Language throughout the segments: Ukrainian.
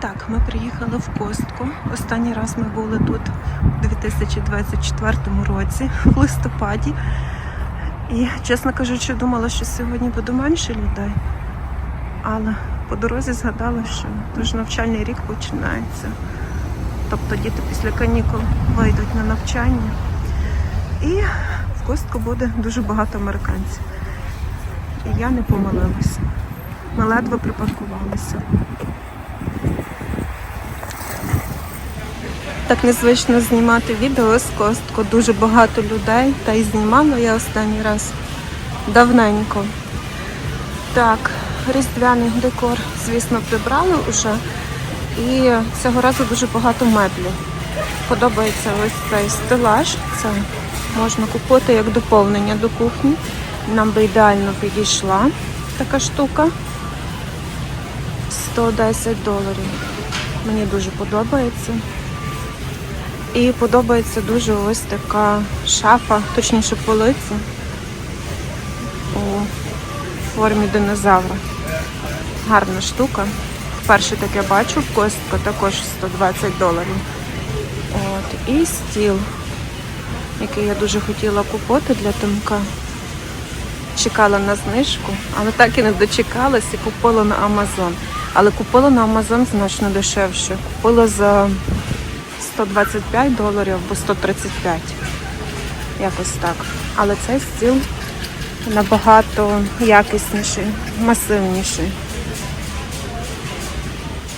Так, ми приїхали в Костку. Останній раз ми були тут у 2024 році, в листопаді. І, чесно кажучи, думала, що сьогодні буде менше людей. Але по дорозі згадала, що тож навчальний рік починається. Тобто діти після канікул вийдуть на навчання. І в Костку буде дуже багато американців. І я не помилилася. Ми ледве припаркувалися. Так незвично знімати відео з костку. Дуже багато людей. Та й знімала я останній раз давненько. Так, різдвяний декор, звісно, прибрали вже. І цього разу дуже багато меблів. Подобається ось цей стелаж. Це можна купити як доповнення до кухні. Нам би ідеально підійшла така штука. 110 доларів. Мені дуже подобається. І подобається дуже ось така шафа, точніше полиця у формі динозавра. Гарна штука. Вперше таке бачу в Костко, також 120 доларів. От. І стіл, який я дуже хотіла купити для Тимка. Чекала на знижку, але так і не дочекалась і купила на Амазон. Але купила на Амазон значно дешевше. Купила за 125 доларів або 135. Якось так. Але цей стіл набагато якісніший, масивніший.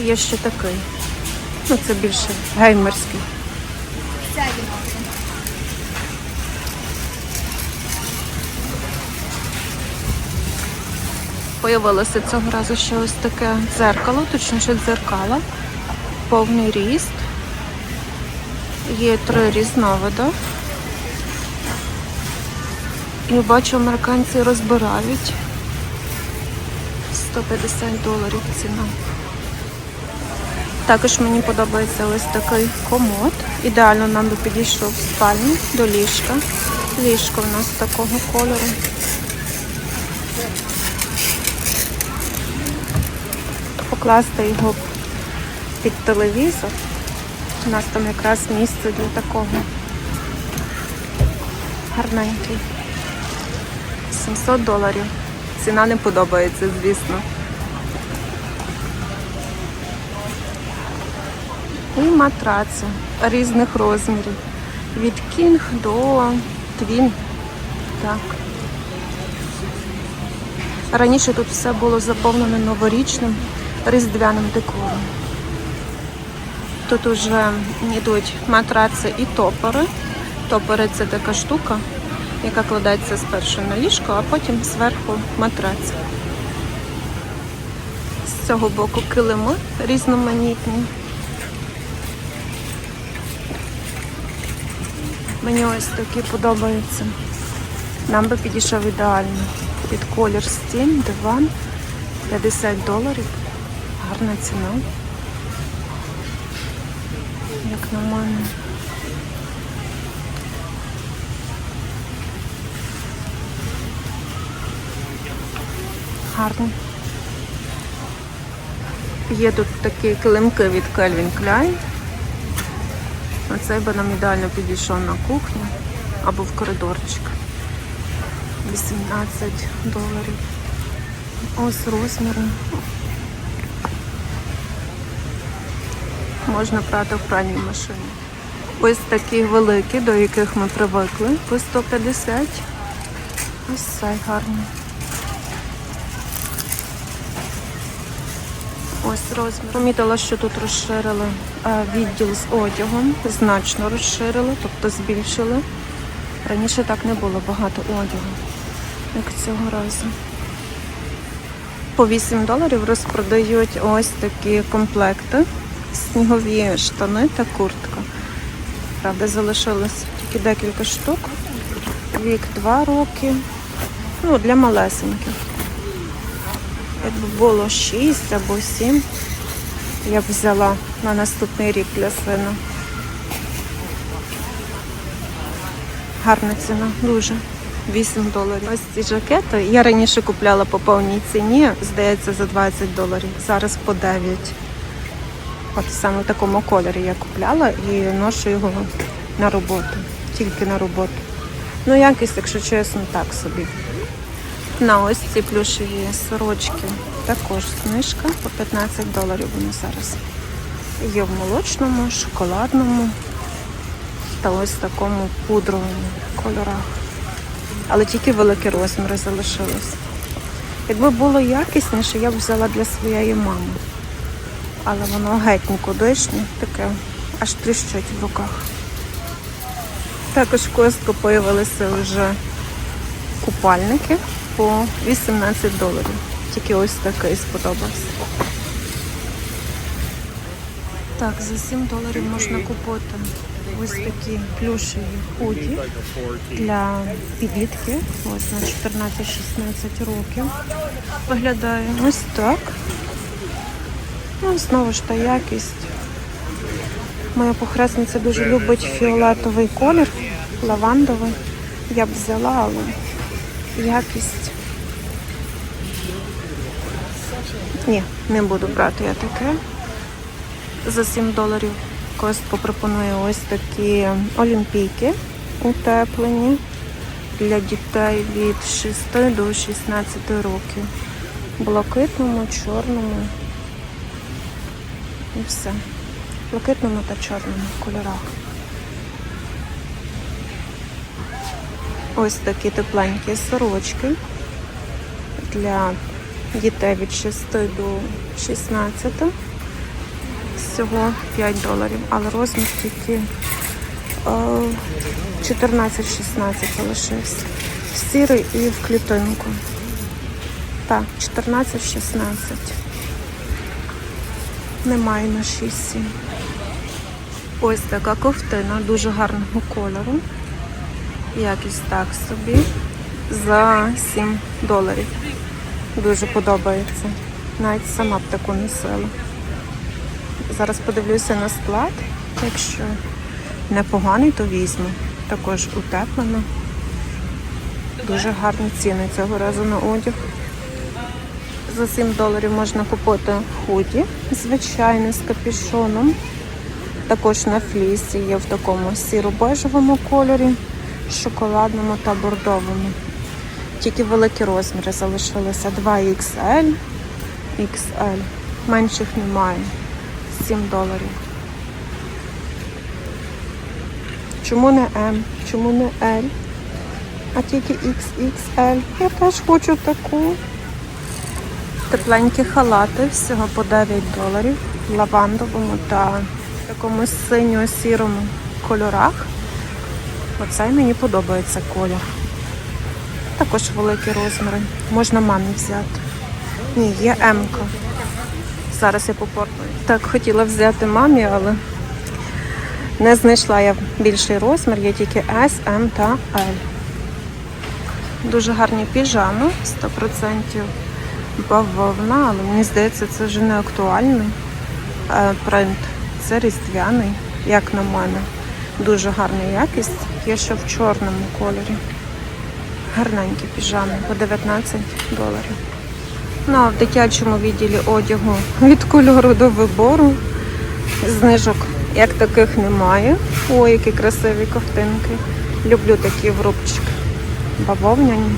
Є ще такий. Ну, це більше геймерський. Появилося цього разу ще ось таке дзеркало, точніше дзеркало, повний ріст. Є три різновиди. І бачу, американці розбирають. 150 доларів ціна. Також мені подобається ось такий комод. Ідеально нам би підійшов спальню до ліжка. Ліжко в нас такого кольору. Покласти його під телевізор. У нас там якраз місце для такого. Гарненький. 700 доларів. Ціна не подобається, звісно. І матраци різних розмірів. Від кінг до твін. Так. Раніше тут все було заповнено новорічним різдвяним декором. Тут вже йдуть матраци і топори. Топори це така штука, яка кладеться спершу на ліжко, а потім зверху матрац. З цього боку килими різноманітні. Мені ось такі подобаються. Нам би підійшов ідеально. Під колір стін, диван, 50 доларів. Гарна ціна. На мене. Гарно. Є тут такі килимки від Calvin Klein. Оцей би нам ідеально підійшов на кухню або в коридорчик. 18 доларів. Ось розміри. Можна прати в пральній машині. Ось такі великі, до яких ми привикли, по 150. Ось цей гарний. Ось розмір. Помітила, що тут розширили е, відділ з одягом, значно розширили, тобто збільшили. Раніше так не було багато одягу, як цього разу. По 8 доларів розпродають ось такі комплекти. Снігові штани та куртка. Правда, залишилось тільки декілька штук. Вік 2 роки. Ну, для малесеньких. Якби було 6 або 7, я б взяла на наступний рік для сина. Гарна ціна, дуже. 8 доларів. Ось ці жакети. Я раніше купляла по повній ціні, здається, за 20 доларів. Зараз по 9. От саме в такому кольорі я купляла і ношу його на роботу. Тільки на роботу. Ну, якість, якщо чесно, так собі. На ось ці плюшеві сорочки також знижка по 15 доларів вони зараз. Є в молочному, шоколадному та ось такому пудровому кольорах. Але тільки великі розміри залишились. Якби було якісніше, я б взяла для своєї мами. Але воно геть нікудишнє, таке аж тріщить в руках. Також в Костко появилися вже купальники по 18 доларів. Тільки ось такий сподобався. Так, за 7 доларів можна купити ось такі плюшеві худі для підлітки. Ось на 14-16 років. Виглядає ось так. Ну, знову ж та якість. Моя похресниця дуже любить фіолетовий колір, лавандовий. Я б взяла, але якість. Ні, не буду брати я таке. За 7 доларів Костко пропонує ось такі олімпійки утеплені для дітей від 6 до 16 років. Блакитному, чорному і все. Блакитному та чорному кольорах. Ось такі тепленькі сорочки для дітей від 6 до 16. Всього 5 доларів, але розмір тільки е, 14-16 залишився. Сірий і в клітинку. Так, 14-16. Немає на 6-7. Ось така ковтина дуже гарного кольору. Якість так собі. За 7 доларів. Дуже подобається. Навіть сама б таку носила. Зараз подивлюся на склад. Якщо непоганий, то візьму. Також утеплено. Дуже гарні ціни цього разу на одяг. За 7 доларів можна купити худі, звичайне з капюшоном. Також на флісі є в такому сіро-бежевому кольорі, шоколадному та бордовому. Тільки великі розміри залишилися 2XL, XL. Менших немає. 7 доларів. Чому не М? Чому не L? А тільки XXL. Я теж хочу таку. Тепленькі халати всього по 9 доларів в лавандовому та такому синьо-сірому кольорах. Оцей мені подобається колір. Також великі розміри. Можна мамі взяти. Ні, є М-ка. Зараз я попортую. Так, хотіла взяти мамі, але не знайшла я більший розмір, є тільки S, M та L. Дуже гарні піжами, 100% бавовна, але мені здається, це вже не актуальний е, принт. Це різдвяний, як на мене. Дуже гарна якість. Є ще в чорному кольорі. Гарненькі піжами по 19 доларів. Ну, а в дитячому відділі одягу від кольору до вибору. Знижок як таких немає. Ой, які красиві ковтинки. Люблю такі врубчики. Бавовняні,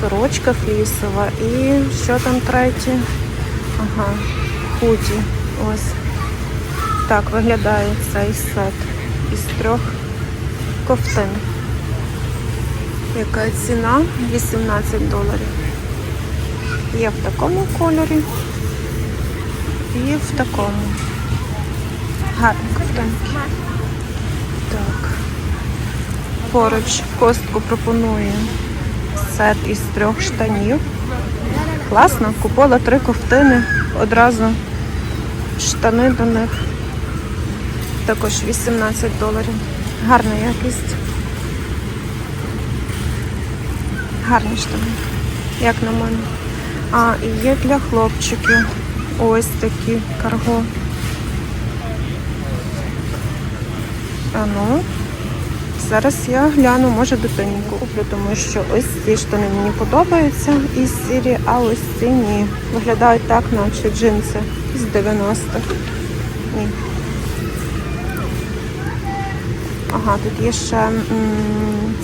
сорочка флісова і що там третє? Ага, худі. Ось. Так виглядає цей сет із трьох ковтин. Яка ціна? 18 доларів. Є в такому кольорі і в такому. Гарні ковтинки. Так. Поруч костку пропонує сет із трьох штанів. Класно, купила три ковтини, одразу штани до них. Також 18 доларів. Гарна якість. Гарні штани, як на мене. А, і є для хлопчиків ось такі карго. А ну, зараз я гляну, може дитині куплю, тому що ось ці штани мені подобаються із сірі, а ось ці ні. Виглядають так, наче джинси з 90-х. Ні. Ага, тут є ще м,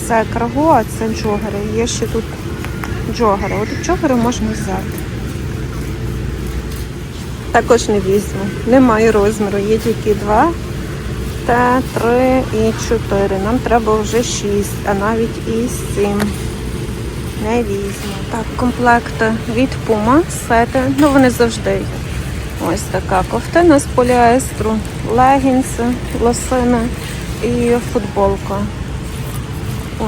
це карго, а це джогери. Є ще тут джогери. От джогери можна взяти. Також не візьму. Немає розміру, є тільки два. Та три і чотири. Нам треба вже шість, а навіть і сім. Не візьму. Так, комплекти від Puma, сети. Ну вони завжди є. Ось така ковтина з поліестру, легінси, лосини і футболка.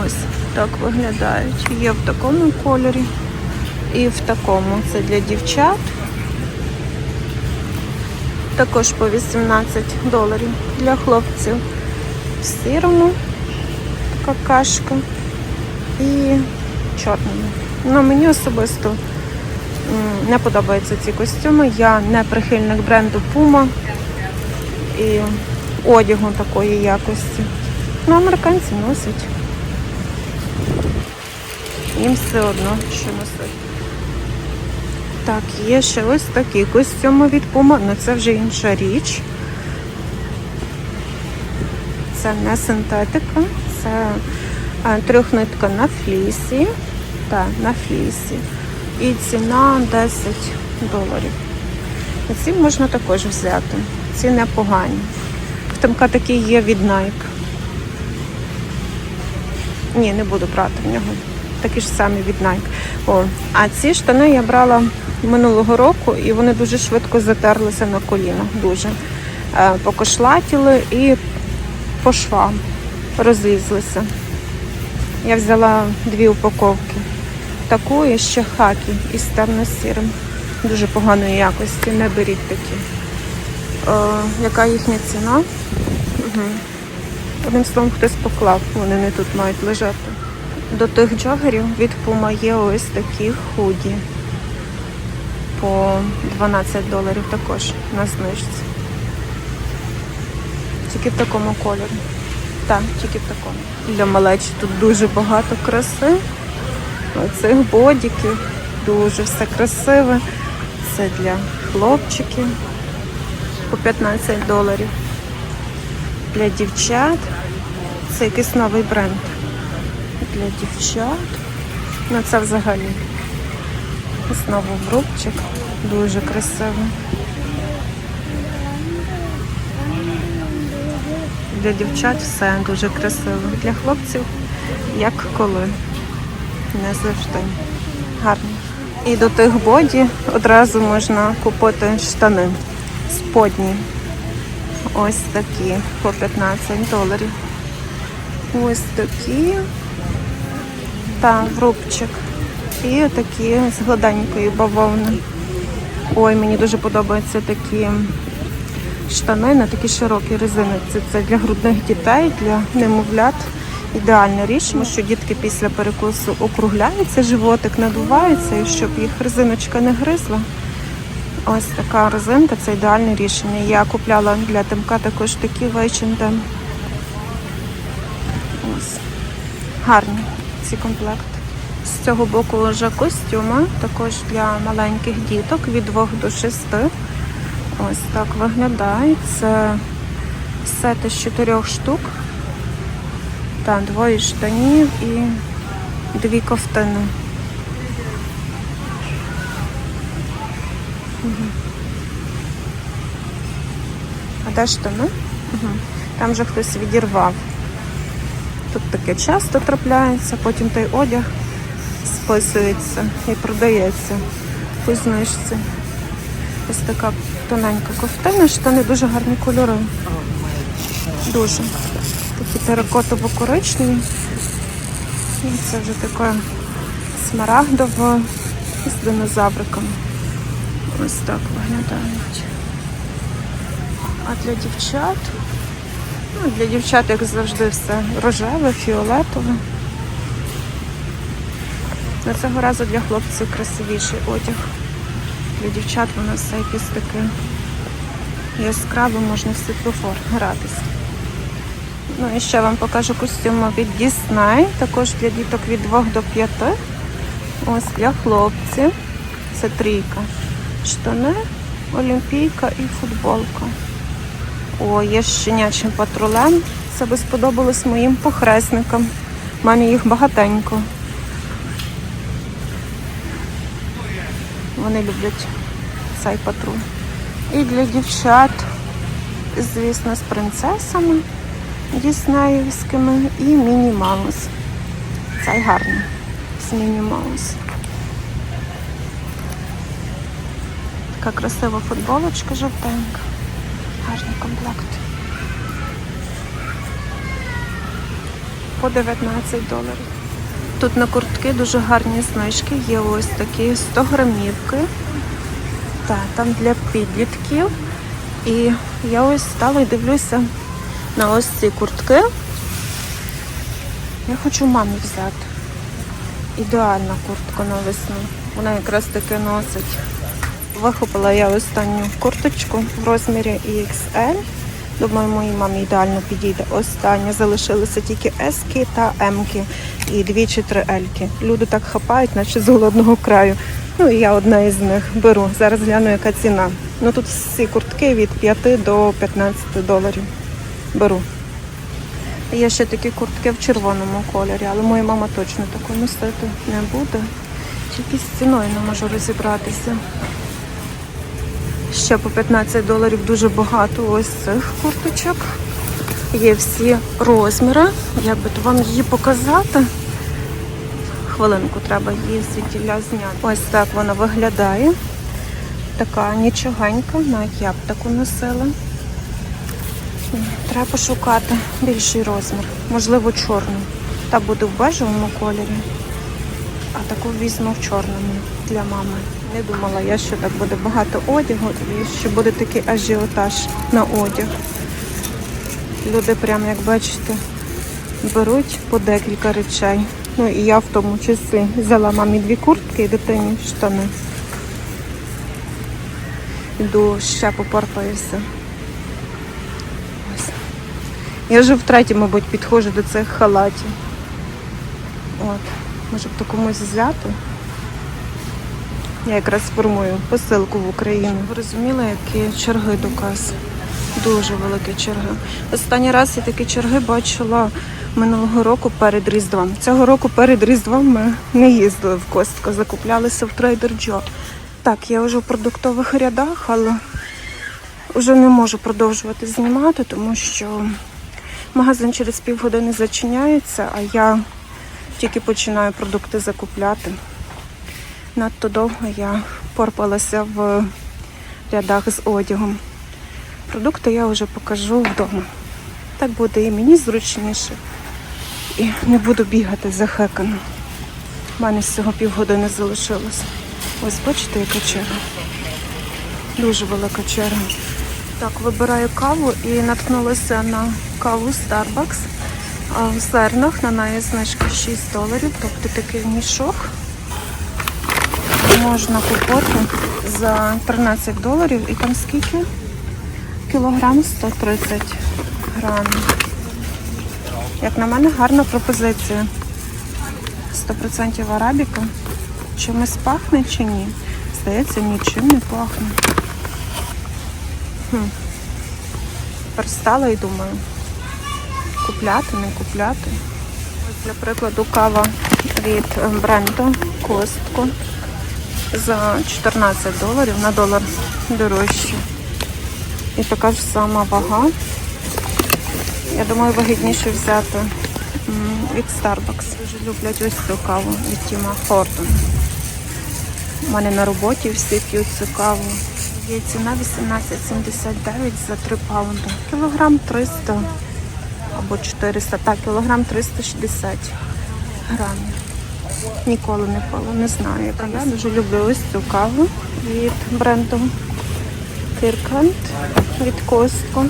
Ось так виглядають. Є в такому кольорі і в такому. Це для дівчат. Також по 18 доларів для хлопців. В сірому така кашка і чорному. Ну, мені особисто не подобаються ці костюми. Я не прихильник бренду Puma і одягу такої якості. Ну, американці носять. Їм все одно, що носить. Так, є ще ось такі костюми від Puma, але це вже інша річ. Це не синтетика, це е, трьохнитка на флісі. Так, на флісі. І ціна 10 доларів. Ці можна також взяти. Ці непогані. В Тимка такі є від Nike. Ні, не буду брати в нього. Такі ж самі від Nike. О, а ці штани я брала минулого року і вони дуже швидко затерлися на колінах. Дуже. Е, покошлатіли і по швам розлізлися. Я взяла дві упаковки. Таку і ще хакі із темно-сірим. Дуже поганої якості. Не беріть такі. Е, яка їхня ціна? Угу. Одним словом, хтось поклав, вони не тут мають лежати. До тих джогерів від Puma є ось такі худі. По 12 доларів також на знижці. Тільки в такому кольорі. Так, тільки в такому. Для малечі тут дуже багато краси. Оцих бодіків. Дуже все красиве. Це для хлопчиків по 15 доларів. Для дівчат. Це якийсь новий бренд. Для дівчат. Ну це взагалі. Знову врубчик. Дуже красивий. Для дівчат все дуже красиво. Для хлопців як коли. Не завжди. Гарно. І до тих боді одразу можна купити штани сподні. Ось такі по 15 доларів. Ось такі. Та врубчик. І такі з гладенької бавовни. Ой, мені дуже подобаються такі штани на такі широкі резини. Це, це для грудних дітей, для немовлят. Ідеальна річ, тому що дітки після перекусу округляються, животик надувається, і щоб їх резиночка не гризла. Ось така резинка це ідеальне рішення. Я купляла для Тимка також такі H&M. Ось. Гарні ці комплекти. З цього боку вже костюми, також для маленьких діток від 2 до 6. Ось так виглядає. Це сети з 4 штук. Та двоє штанів і дві ковтини. А де штани? Там же хтось відірвав. Тут таке часто трапляється, потім той одяг списується і продається по знижці. Ось така тоненька ковтина, штани дуже гарні кольори. Дуже. Такі теракотово-коричневі. І це вже така смарагдова з динозавриками. Ось так виглядають. А для дівчат, ну, для дівчат, як завжди, все рожеве, фіолетове. На цього разу для хлопців красивіший одяг. Для дівчат воно все якесь таке яскраве, можна в світлофор гратися. Ну і ще вам покажу костюми від Disney, також для діток від 2 до 5. Ось для хлопців. Це трійка. Штани, олімпійка і футболка. О, є щенячим патрулем. Це би сподобалось моїм похресникам. У їх багатенько. Вони люблять цей патруль. І для дівчат, звісно, з принцесами діснеївськими і Міні Маус. Цей гарний. З Міні Маус. Така красива футболочка жовтенька. Гарний комплект. По 19 доларів. Тут на куртки дуже гарні знижки. Є ось такі 100 грамівки. Так, там для підлітків. І я ось стала і дивлюся на ось ці куртки. Я хочу мамі взяти. Ідеальна куртка на весну. Вона якраз таки носить. Вихопила я останню курточку в розмірі XL. Думаю, моїй мамі ідеально підійде. Остання залишилися тільки S та M і дві чи три L. Люди так хапають, наче з голодного краю. Ну і я одна із них беру. Зараз гляну, яка ціна. Ну тут всі куртки від 5 до 15 доларів. Беру. Є ще такі куртки в червоному кольорі, але моя мама точно таку носити не буде. Тільки з ціною не можу розібратися. Ще по 15 доларів дуже багато ось цих курточок. Є всі розміри. Як би то вам її показати? Хвилинку треба її звідтіля зняти. Ось так вона виглядає. Така нічогенька, навіть я б таку носила. Треба пошукати більший розмір. Можливо, чорну. Та буде в бежевому кольорі. А таку візьму в чорному для мами. Не думала я, що так буде багато одягу і що буде такий ажіотаж на одяг. Люди прям, як бачите, беруть по декілька речей. Ну і я в тому числі взяла мамі дві куртки і дитині штани. Йду ще попорпаюся. Ось. Я вже втретє, мабуть, підходжу до цих халатів. От. Може б то комусь взяти. Я якраз сформую посилку в Україну. Ви розуміли, які черги до кас? Дуже великі черги. Останній раз я такі черги бачила минулого року перед Різдвом. Цього року перед Різдвом ми не їздили в Костко, закуплялися в Trader Joe. Так, я вже в продуктових рядах, але вже не можу продовжувати знімати, тому що магазин через півгодини зачиняється, а я тільки починаю продукти закупляти. Надто довго я порпалася в рядах з одягом. Продукти я вже покажу вдома. Так буде і мені зручніше. І не буду бігати захекано. У мене всього півгодини залишилось. Ось бачите, яка черга. Дуже велика черга. Так, вибираю каву і наткнулася на каву Starbucks. А в зернах на неї знижка 6 доларів, тобто такий мішок можна купити за 13 доларів і там скільки? Кілограм 130 грамів. Як на мене, гарна пропозиція. 100% арабіка. Чимось пахне чи ні? Здається, нічим не пахне. Хм. Тепер стала і думаю, купляти, не купляти. Ось, для прикладу, кава від бренду Костко за 14 доларів на долар дорожче. І така ж сама вага. Я думаю, вигідніше взяти від Starbucks. Дуже люблять ось цю каву від Тіма Хортон. У мене на роботі всі п'ють цю каву. Є ціна 18,79 за 3 паунди. Кілограм 300 або 400, так, кілограм 360 грамів. Ніколи не пила, не знаю. Я дуже люблю ось цю каву від бренду Кіркант від Костко.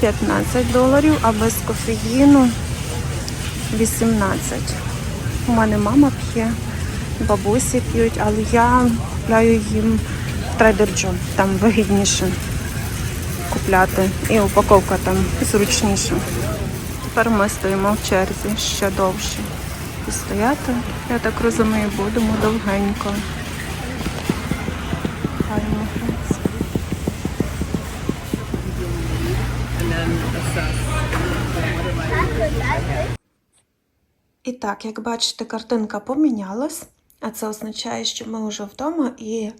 15 доларів, а без кофеїну 18. У мене мама п'є, бабусі п'ють, але я купляю їм в Trader Joe. Там вигідніше купляти. І упаковка там зручніша. Тепер ми стоїмо в черзі ще довше. І стояти, я так розумію, будемо довгенько. Гарно. І так, як бачите, картинка помінялась, а це означає, що ми вже вдома, і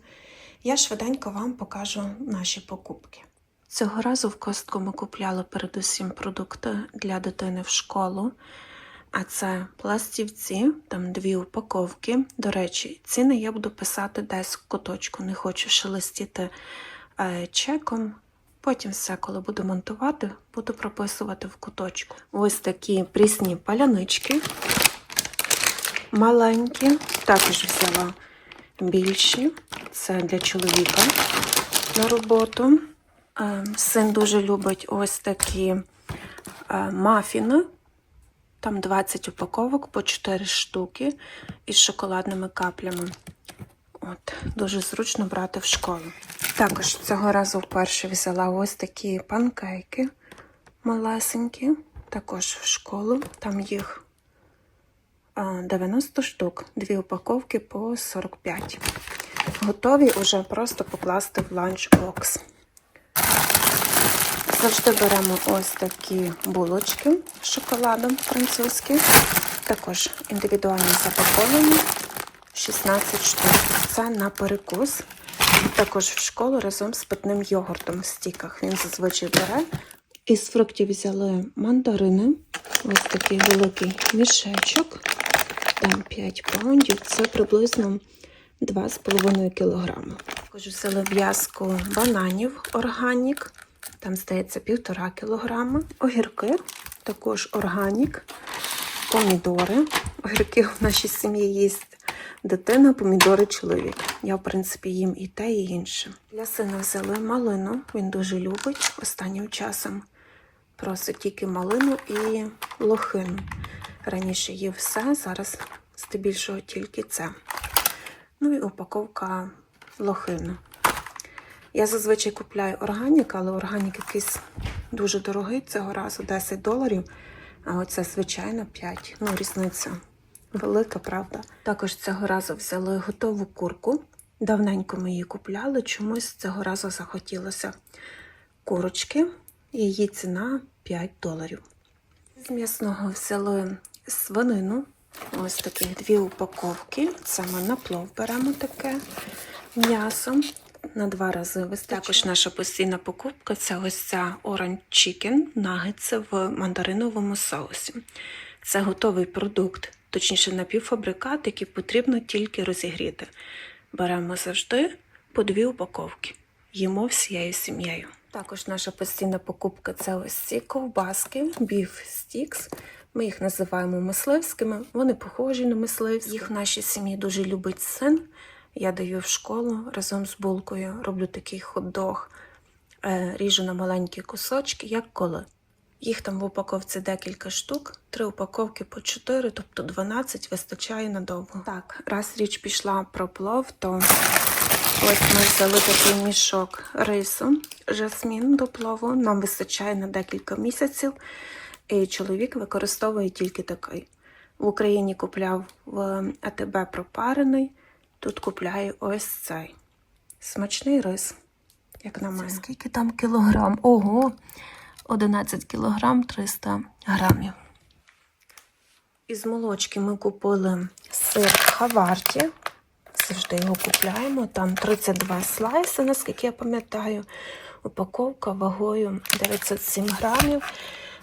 я швиденько вам покажу наші покупки. Цього разу в костку ми купляли передусім продукти для дитини в школу. А це пластівці, там дві упаковки. До речі, ціни я буду писати десь в куточку. Не хочу шелестіти е, чеком. Потім все, коли буду монтувати, буду прописувати в куточку. Ось такі прісні палянички. Маленькі. Також взяла більші. Це для чоловіка на роботу. Е, Син дуже любить ось такі е, мафіни. Там 20 упаковок по 4 штуки із шоколадними каплями. От, дуже зручно брати в школу. Також цього разу вперше взяла ось такі панкейки малесенькі, також в школу. Там їх 90 штук, дві упаковки по 45. Готові вже просто покласти в ланчбокс. Завжди беремо ось такі булочки з шоколадом французькі. Також індивідуально запаковані 16 штук. Це на перекус. Також в школу разом з питним йогуртом в стіках. Він зазвичай бере. Із фруктів взяли мандарини. Ось такий великий мішечок. Там 5 паундів. Це приблизно 2,5 кг. Також взяли в'язку бананів органік. Там, здається, півтора кілограма. Огірки, також органік, помідори. Огірки в нашій сім'ї їсть дитина, помідори чоловік. Я, в принципі, їм і те, і інше. Для сина взяли малину. Він дуже любить останнім часом. Просить тільки малину і лохину. Раніше їв все, зараз здебільшого тільки це. Ну і упаковка лохини. Я зазвичай купляю органік, але органік якийсь дуже дорогий цього разу 10 доларів. А оце, звичайно, 5. Ну, різниця велика, правда. Також цього разу взяли готову курку. Давненько ми її купляли, чомусь цього разу захотілося курочки. Її ціна 5 доларів. З м'ясного взяли свинину. Ось такі дві упаковки. Це ми на плов беремо таке м'ясо на два рази вистачає. Також наша постійна покупка це ось ця Orange Chicken нагетси в мандариновому соусі. Це готовий продукт, точніше напівфабрикат, який потрібно тільки розігріти. Беремо завжди по дві упаковки. Їмо всією сім'єю. Також наша постійна покупка це ось ці ковбаски, Beef Sticks. Ми їх називаємо мисливськими. Вони похожі на мисливські. Їх в нашій сім'ї дуже любить син. Я даю в школу разом з булкою, роблю такий хот-дог, е, ріжу на маленькі кусочки, як коли. Їх там в упаковці декілька штук, три упаковки по 4, тобто 12 вистачає надовго. Так, раз річ пішла про плов, то ось ми взяли такий мішок рису, жасмін до плову. Нам вистачає на декілька місяців, і чоловік використовує тільки такий. В Україні купляв в АТБ пропарений. Тут купляю ось цей. Смачний рис, як на мене. Скільки там кілограм? Ого! 11 кілограм 300 грамів. Із молочки ми купили сир Хаварті. Завжди його купляємо. Там 32 слайси, наскільки я пам'ятаю. Упаковка вагою 907 грамів.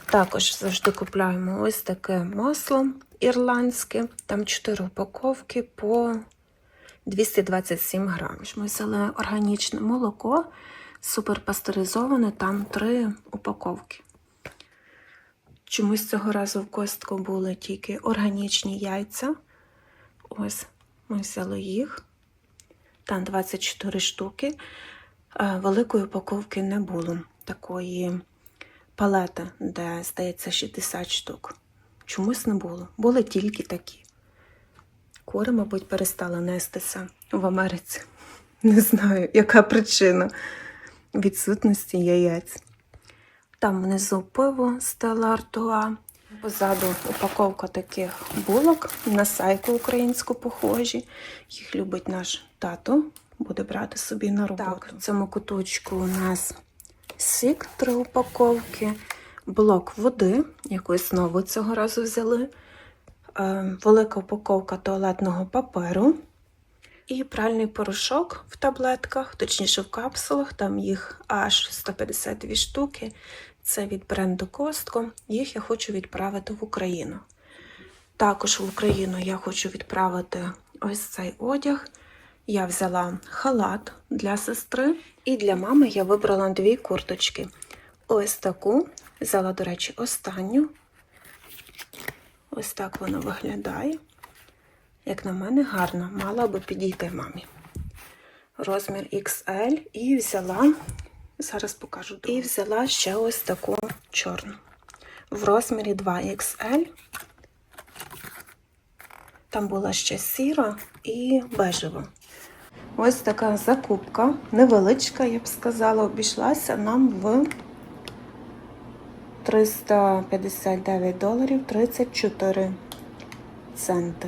Також завжди купляємо ось таке масло ірландське. Там 4 упаковки по 227 грамів. Ми взяли органічне молоко, суперпастеризоване, там три упаковки. Чомусь цього разу в костку були тільки органічні яйця. Ось, ми взяли їх. Там 24 штуки. Е, Великої упаковки не було. Такої палети, де здається 60 штук. Чомусь не було. Були тільки такі. Кури, мабуть, перестали нестися в Америці. Не знаю, яка причина відсутності яєць. Там внизу пиво Стелла Артуа. Позаду упаковка таких булок на сайку українську похожі. Їх любить наш тато, буде брати собі на роботу. Так, в цьому куточку у нас сік, три упаковки, блок води, якусь нову цього разу взяли, велика упаковка туалетного паперу і пральний порошок в таблетках, точніше в капсулах, там їх аж 152 штуки. Це від бренду Костко. Їх я хочу відправити в Україну. Також в Україну я хочу відправити ось цей одяг. Я взяла халат для сестри, і для мами я вибрала дві курточки. Ось таку. Взяла, до речі, останню. Ось так вона виглядає. Як на мене, гарно, мала би підійти мамі. Розмір XL і взяла, зараз покажу. І взяла ще ось таку чорну. В розмірі 2XL. Там була ще сіра і бежева. Ось така закупка, невеличка, я б сказала, обійшлася нам в 359 доларів 34 центи.